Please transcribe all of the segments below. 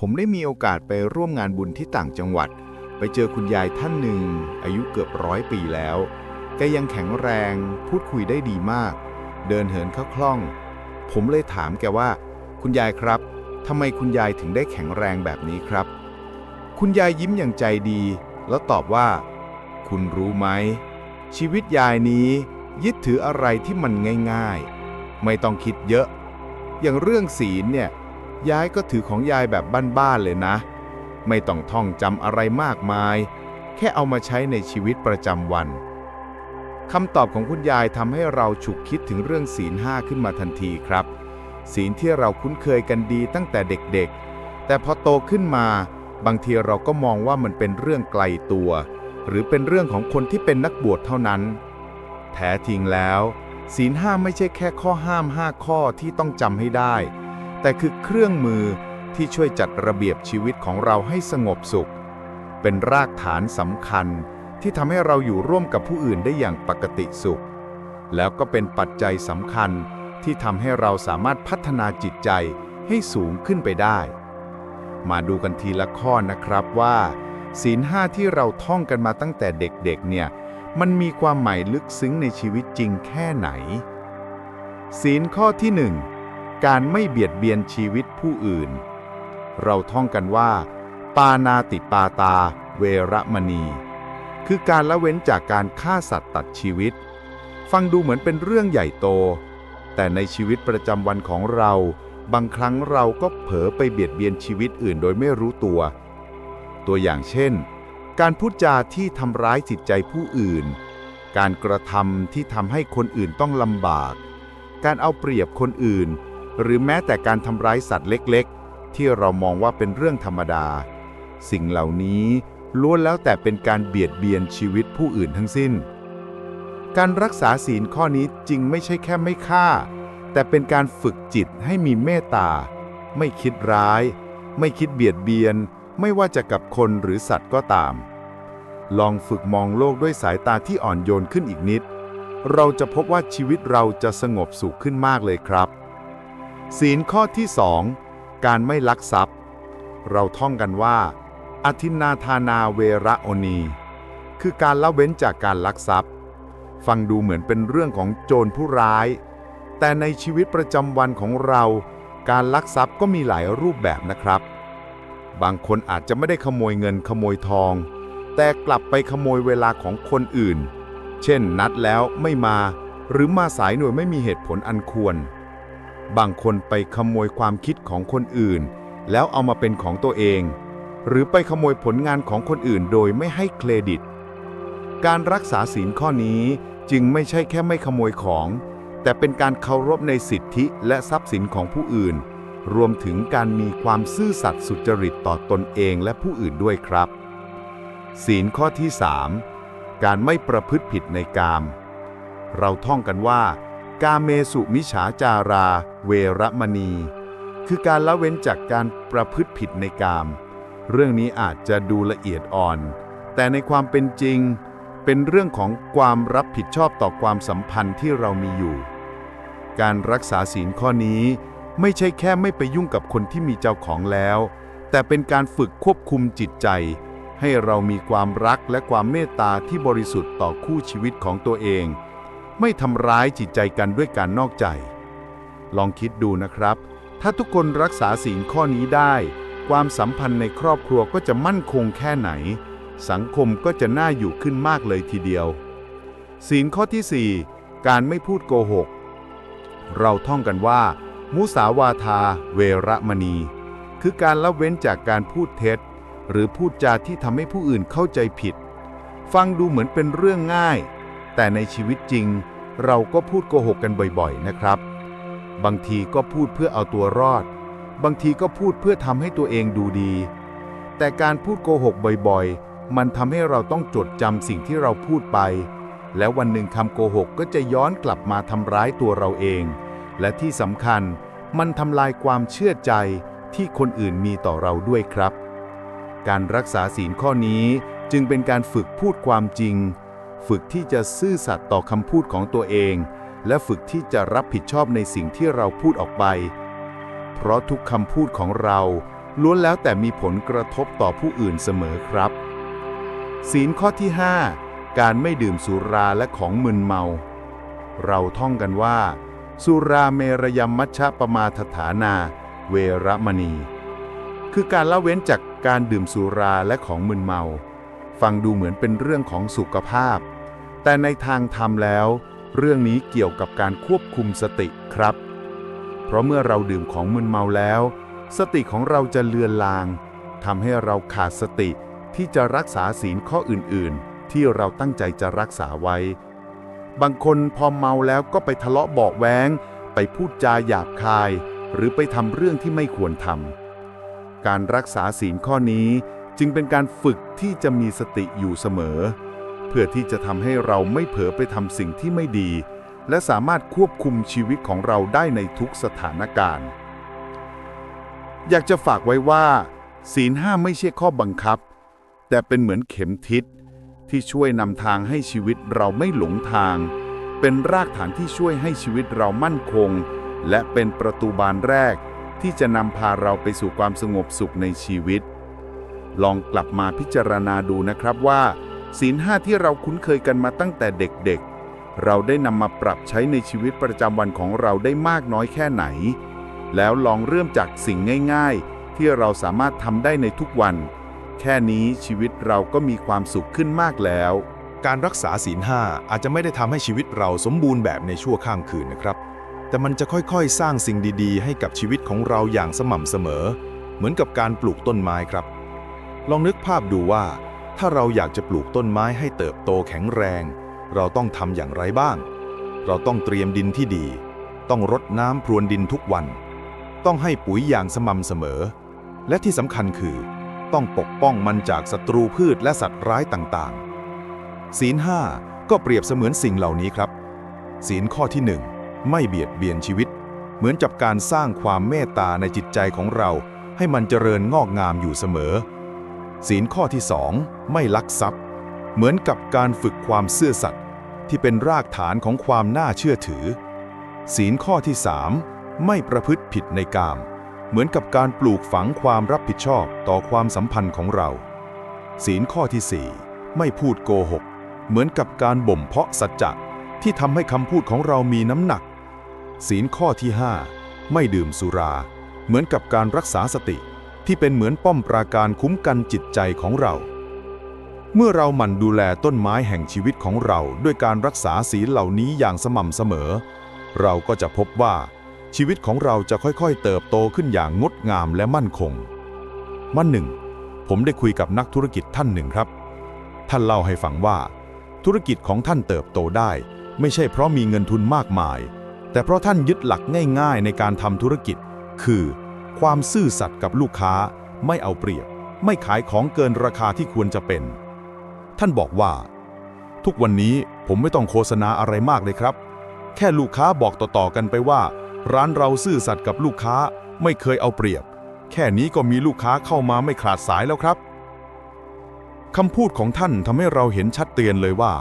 ผมได้มีโอกาสไปร่วมงานบุญที่ต่างจังหวัด ไปเจอคุณยายท่านหนึ่ง อายุเกือบร้อยปีแล้วแกยังแข็งแรง พูดคุยได้ดีมาก เดินเหินเข้าคล่อง ผมเลยถามแกว่า คุณยายครับทำไมคุณยายถึงได้แข็งแรงแบบนี้ครับ คุณยายยิ้มอย่างใจดี แล้วตอบว่า คุณรู้ไหม ชีวิตยายนี้ ยึดถืออะไรที่มันง่าย ๆ ไม่ต้องคิดเยอะ อย่างเรื่องศีลเนี่ย ยายก็ถือของยายแบบบ้านๆเลยนะ ไม่ต้องท่องจำอะไรมากมาย แค่เอามาใช้ในชีวิตประจำวันคำตอบของคุณยายทำให้เราฉุกคิดถึงเรื่องศีลห้าขึ้นมาทันทีครับ ศีลที่เราคุ้นเคยกันดีตั้งแต่เด็กๆ แต่พอโตขึ้นมา บางทีเราก็มองว่ามันเป็นเรื่องไกลตัว หรือเป็นเรื่องของคนที่เป็นนักบวชเท่านั้น แท้จริงแล้ว ศีลห้าไม่ใช่แค่ข้อห้าม5ข้อที่ต้องจำให้ได้ แต่คือเครื่องมือที่ช่วยจัดระเบียบชีวิตของเราให้สงบสุข เป็นรากฐานสำคัญที่ทำให้เราอยู่ร่วมกับผู้อื่นได้อย่างปกติสุข แล้วก็เป็นปัจจัยสำคัญที่ทำให้เราสามารถพัฒนาจิตใจให้สูงขึ้นไปได้ มาดูกันทีละข้อนะครับว่า ศีลห้าที่เราท่องกันมาตั้งแต่เด็กๆเนี่ย มันมีความหมายลึกซึ้งในชีวิตจริงแค่ไหน ศีลข้อที่หนึ่ง การไม่เบียดเบียนชีวิตผู้อื่น เราท่องกันว่า ปานาติปาตา เวระมณี คือการละเว้นจากการฆ่าสัตว์ตัดชีวิต ฟังดูเหมือนเป็นเรื่องใหญ่โต แต่ในชีวิตประจำวันของเรา บางครั้งเราก็เผลอไปเบียดเบียนชีวิตอื่นโดยไม่รู้ตัว ตัวอย่างเช่น การพูดจาที่ทำร้ายจิตใจผู้อื่น การกระทำที่ทำให้คนอื่นต้องลำบาก การเอาเปรียบคนอื่น หรือแม้แต่การทำร้ายสัตว์เล็กๆ ที่เรามองว่าเป็นเรื่องธรรมดา สิ่งเหล่านี้ล้วนแล้วแต่เป็นการเบียดเบียนชีวิตผู้อื่นทั้งสิ้น การรักษาศีลข้อนี้จริงไม่ใช่แค่ไม่ฆ่า แต่เป็นการฝึกจิตให้มีเมตตา ไม่คิดร้าย ไม่คิดเบียดเบียน ไม่ว่าจะกับคนหรือสัตว์ก็ตาม ลองฝึกมองโลกด้วยสายตาที่อ่อนโยนขึ้นอีกนิด เราจะพบว่าชีวิตเราจะสงบสุขขึ้นมากเลยครับ ศีลข้อที่สองการไม่ลักทรัพย์ เราท่องกันว่า อธินาทานาเวระโอนี คือการละเว้นจากการลักทรัพย์ ฟังดูเหมือนเป็นเรื่องของโจรผู้ร้าย แต่ในชีวิตประจำวันของเรา การลักทรัพย์ก็มีหลายรูปแบบนะครับ บางคนอาจจะไม่ได้ขโมยเงินขโมยทอง แต่กลับไปขโมยเวลาของคนอื่น เช่นนัดแล้วไม่มา หรือมาสายหน่วยไม่มีเหตุผลอันควร บางคนไปขโมยความคิดของคนอื่น แล้วเอามาเป็นของตัวเอง หรือไปขโมยผลงานของคนอื่นโดยไม่ให้เครดิต การรักษาศีลข้อนี้จึงไม่ใช่แค่ไม่ขโมยของ แต่เป็นการเคารพในสิทธิและทรัพย์สินของผู้อื่น รวมถึงการมีความซื่อสัตย์สุจริตต่อตนเองและผู้อื่นด้วยครับ ศีลข้อที่ 3 การไม่ประพฤติผิดในกาม เราท่องกันว่า กาเมสุมิฉาจารา เวรมณี คือการละเว้นจากการประพฤติผิดในกาม เรื่องนี้อาจจะดูละเอียดอ่อน แต่ในความเป็นจริง เป็นเรื่องของความรับผิดชอบต่อความสัมพันธ์ที่เรามีอยู่ การรักษาศีลข้อนี้ไม่ใช่แค่ไม่ไปยุ่งกับคนที่มีเจ้าของแล้ว แต่เป็นการฝึกควบคุมจิตใจ ให้เรามีความรักและความเมตตาที่บริสุทธิ์ต่อคู่ชีวิตของตัวเอง ไม่ทำร้ายจิตใจกันด้วยการนอกใจ ลองคิดดูนะครับ ถ้าทุกคนรักษาศีลข้อนี้ได้ ความสัมพันธ์ในครอบครัวก็จะมั่นคงแค่ไหน สังคมก็จะน่าอยู่ขึ้นมากเลยทีเดียว ศีลข้อที่ 4 การไม่พูดโกหก เราท่องกันว่า มุสาวาทา เวระมณี คือการละเว้นจากการพูดเท็จ หรือพูดจาที่ทำให้ผู้อื่นเข้าใจผิด ฟังดูเหมือนเป็นเรื่องง่าย แต่ในชีวิตจริง เราก็พูดโกหกกันบ่อยๆนะครับ บางทีก็พูดเพื่อเอาตัวรอด บางทีก็พูดเพื่อทำให้ตัวเองดูดี แต่การพูดโกหกบ่อยๆ มันทำให้เราต้องจดจำสิ่งที่เราพูดไป แล้ววันหนึ่งคำโกหกก็จะย้อนกลับมาทำร้ายตัวเราเอง และที่สำคัญมันทำลายความเชื่อใจที่คนอื่นมีต่อเราด้วยครับ การรักษาศีลข้อนี้จึงเป็นการฝึกพูดความจริง ฝึกที่จะซื่อสัตย์ต่อคำพูดของตัวเอง และฝึกที่จะรับผิดชอบในสิ่งที่เราพูดออกไป เพราะทุกคำพูดของเรา ล้วนแล้วแต่มีผลกระทบต่อผู้อื่นเสมอครับ ศีลข้อที่ 5 การไม่ดื่มสุราและของมึนเมา เราท่องกันว่า สุราเมรยมมัชฌะปมาทฐานา เวรมณี คือการละเว้นจากการดื่มสุราและของมึนเมาฟังดูเหมือนเป็นเรื่องของสุขภาพ แต่ในทางธรรมแล้ว เรื่องนี้เกี่ยวกับการควบคุมสติครับ เพราะเมื่อเราดื่มของมึนเมาแล้ว สติของเราจะเลือนลางทำให้เราขาดสติที่จะรักษาศีลข้ออื่นๆ ที่เราตั้งใจจะรักษาไว้ บางคนพอเมาแล้วก็ไปทะเลาะเบาแว้งไปพูดจาหยาบคาย หรือไปทำเรื่องที่ไม่ควรทำการรักษาศีลข้อนี้จึงเป็นการฝึกที่จะมีสติอยู่เสมอ เพื่อที่จะทำให้เราไม่เผลอไปทำสิ่งที่ไม่ดี และสามารถควบคุมชีวิตของเราได้ในทุกสถานการณ์ อยากจะฝากไว้ว่า ศีลห้าไม่ใช่ข้อบังคับ แต่เป็นเหมือนเข็มทิศที่ช่วยนำทางให้ชีวิตเราไม่หลงทาง เป็นรากฐานที่ช่วยให้ชีวิตเรามั่นคง และเป็นประตูบานแรก ที่จะนำพาเราไปสู่ความสงบสุขในชีวิต ลองกลับมาพิจารณาดูนะครับว่า ศีลห้าที่เราคุ้นเคยกันมาตั้งแต่เด็กๆ เราได้นำมาปรับใช้ในชีวิตประจำวันของเราได้มากน้อยแค่ไหน แล้วลองเริ่มจากสิ่งง่าย ๆ ที่เราสามารถทำได้ในทุกวัน แค่นี้ชีวิตเราก็มีความสุขขึ้นมากแล้ว การรักษาศีลห้าอาจจะไม่ได้ทำให้ชีวิตเราสมบูรณ์แบบในชั่วข้ามคืนนะครับ แต่มันจะค่อยๆ สร้างสิ่งดีๆ ให้กับชีวิตของเราอย่างสม่ำเสมอ เหมือนกับการปลูกต้นไม้ครับ ลองนึกภาพดูว่า ถ้าเราอยากจะปลูกต้นไม้ให้เติบโตแข็งแรง เราต้องทำอย่างไรบ้าง เราต้องเตรียมดินที่ดี ต้องรดน้ำพรวนดินทุกวัน ต้องให้ปุ๋ยอย่างสม่ำเสมอ และที่สำคัญคือ ต้องปกป้องมันจากศัตรูพืชและสัตว์ร้ายต่างๆ ศีลห้าก็เปรียบเสมือนสิ่งเหล่านี้ครับ ศีลข้อที่หนึ่งไม่เบียดเบียนชีวิต เหมือนกับการสร้างความเมตตาในจิตใจของเรา ให้มันเจริญงอกงามอยู่เสมอ ศีลข้อที่สองไม่ลักทรัพย์ เหมือนกับการฝึกความซื่อสัตย์ที่เป็นรากฐานของความน่าเชื่อถือ ศีลข้อที่สามไม่ประพฤติผิดในกาม เหมือนกับการปลูกฝังความรับผิดชอบต่อความสัมพันธ์ของเรา ศีลข้อที่สี่ไม่พูดโกหก เหมือนกับการบ่มเพาะสัจจะที่ทำให้คำพูดของเรามีน้ำหนัก ศีลข้อที่ห้าไม่ดื่มสุรา เหมือนกับการรักษาสติ ที่เป็นเหมือนป้อมปราการคุ้มกันจิตใจของเรา เมื่อเราหมั่นดูแลต้นไม้แห่งชีวิตของเราด้วยการรักษาศีลเหล่านี้อย่างสม่ำเสมอ เราก็จะพบว่าชีวิตของเราจะค่อยๆ เติบโตขึ้นอย่างงดงามและมั่นคง วันหนึ่ง ผมได้คุยกับนักธุรกิจท่านหนึ่งครับ ท่านเล่าให้ฟังว่า ธุรกิจของท่านเติบโตได้ ไม่ใช่เพราะมีเงินทุนมากมาย แต่เพราะท่านยึดหลักง่าย ๆ ในการทำธุรกิจ คือ ความซื่อสัตย์กับลูกค้า ไม่เอาเปรียบ ไม่ขายของเกินราคาที่ควรจะเป็น ท่านบอกว่า ทุกวันนี้ผมไม่ต้องโฆษณาอะไรมากเลยครับ แค่ลูกค้าบอกต่อๆกันไปว่า ร้านเราซื่อสัตย์กับลูกค้า ไม่เคยเอาเปรียบ แค่นี้ก็มีลูกค้าเข้ามาไม่ขาดสายแล้วครับคำพูดของท่านทำให้เราเห็นชัดเจนเลยว่า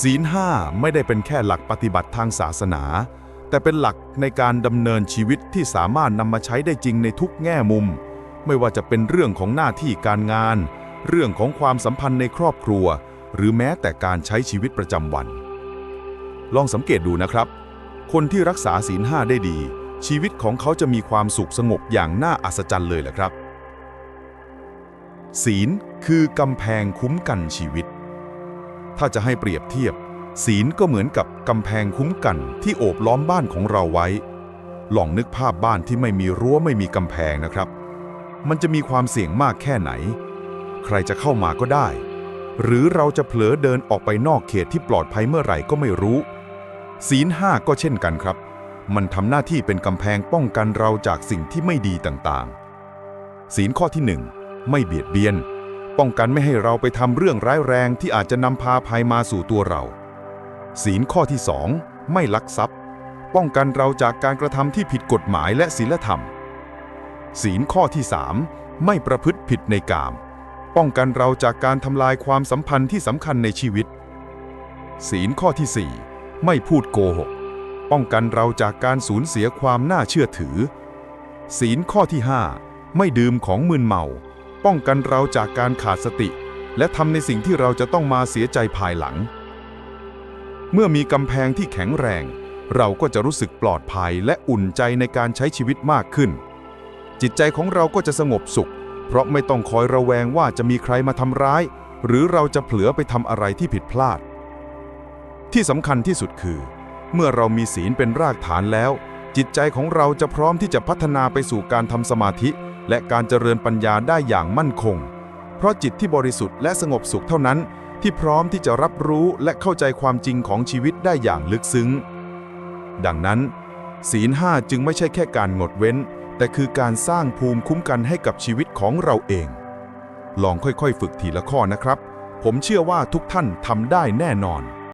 ศีลห้าไม่ได้เป็นแค่หลักปฏิบัติทางศาสนา แต่เป็นหลักในการดำเนินชีวิตที่สามารถนำมาใช้ได้จริงในทุกแง่มุม ไม่ว่าจะเป็นเรื่องของหน้าที่การงาน เรื่องของความสัมพันธ์ในครอบครัว หรือแม้แต่การใช้ชีวิตประจำวัน ลองสังเกตดูนะครับ คนที่รักษาศีลห้าได้ดี ชีวิตของเขาจะมีความสุขสงบอย่างน่าอัศจรรย์เลยแหละครับ ศีลคือกำแพงคุ้มกันชีวิต ถ้าจะให้เปรียบเทียบ ศีลก็เหมือนกับกำแพงคุ้มกันที่โอบล้อมบ้านของเราไว้ ลองนึกภาพบ้านที่ไม่มีรั้วไม่มีกำแพงนะครับ มันจะมีความเสี่ยงมากแค่ไหน ใครจะเข้ามาก็ได้ หรือเราจะเผลอเดินออกไปนอกเขตที่ปลอดภัยเมื่อไหร่ก็ไม่รู้ ศีลห้าก็เช่นกันครับ มันทำหน้าที่เป็นกำแพงป้องกันเราจากสิ่งที่ไม่ดีต่างๆ ศีลข้อที่หนึ่งไม่เบียดเบียน ป้องกันไม่ให้เราไปทำเรื่องร้ายแรงที่อาจจะนำพาภัยมาสู่ตัวเรา ศีลข้อที่สองไม่ลักทรัพย์ ป้องกันเราจากการกระทำที่ผิดกฎหมายและศีลธรรม ศีลข้อที่สามไม่ประพฤติผิดในกาม ป้องกันเราจากการทำลายความสัมพันธ์ที่สำคัญในชีวิต ศีลข้อที่สี่ไม่พูดโกหก ป้องกันเราจากการสูญเสียความน่าเชื่อถือ ศีลข้อที่ห้าไม่ดื่มของมึนเมา ป้องกันเราจากการขาดสติ และทำในสิ่งที่เราจะต้องมาเสียใจภายหลัง เมื่อมีกำแพงที่แข็งแรง เราก็จะรู้สึกปลอดภัยและอุ่นใจในการใช้ชีวิตมากขึ้น จิตใจของเราก็จะสงบสุข เพราะไม่ต้องคอยระแวงว่าจะมีใครมาทำร้าย หรือเราจะเผลอไปทำอะไรที่ผิดพลาด ที่สำคัญที่สุดคือ เมื่อเรามีศีลเป็นรากฐานแล้ว จิตใจของเราจะพร้อมที่จะพัฒนาไปสู่การทำสมาธิ และการเจริญปัญญาได้อย่างมั่นคง เพราะจิตที่บริสุทธิ์และสงบสุขเท่านั้น ที่พร้อมที่จะรับรู้และเข้าใจความจริงของชีวิตได้อย่างลึกซึ้ง ดังนั้น ศีลห้าจึงไม่ใช่แค่การงดเว้น แต่คือการสร้างภูมิคุ้มกันให้กับชีวิตของเราเอง ลองค่อยๆ ฝึกทีละข้อนะครับ ผมเชื่อว่าทุกท่านทำได้แน่นอน